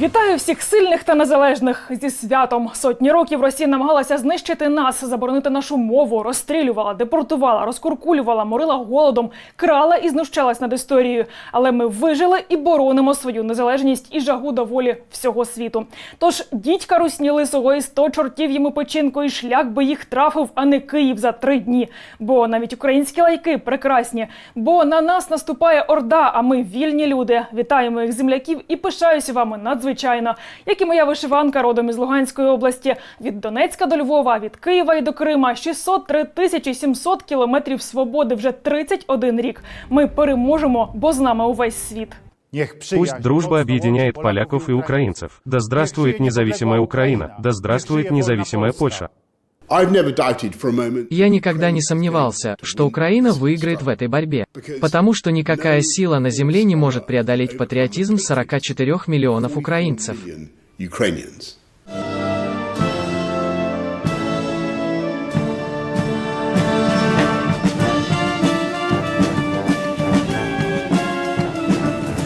Вітаю всіх сильних та незалежних зі святом. Сотні років Росія намагалася знищити нас, заборонити нашу мову, розстрілювала, депортувала, розкуркулювала, морила голодом, крала і знущалась над історією. Але ми вижили і боронимо свою незалежність і жагу до волі всього світу. Тож дідька русні лисого і сто чортів йому печінку, і шлях би їх трафив, а не Київ за три дні. Бо навіть українські лайки прекрасні. Бо на нас наступає орда, а ми вільні люди. Вітаю моїх земляків і пишаюся вами надзвичайно. Як і моя вишиванка родом із Луганської області від Донецька до Львова, від Києва і до Крима 603 тисячі 700 кілометрів свободи вже 31 рік. Ми переможемо, бо з нами увесь світ. Пусть дружба объединяет поляков и украинцев. Да здравствует независимая Украина. Да здравствует независимая Польша. Я никогда не сомневался, что Украина выиграет в этой борьбе, потому что никакая сила на земле не может преодолеть патриотизм 44 миллионов украинцев.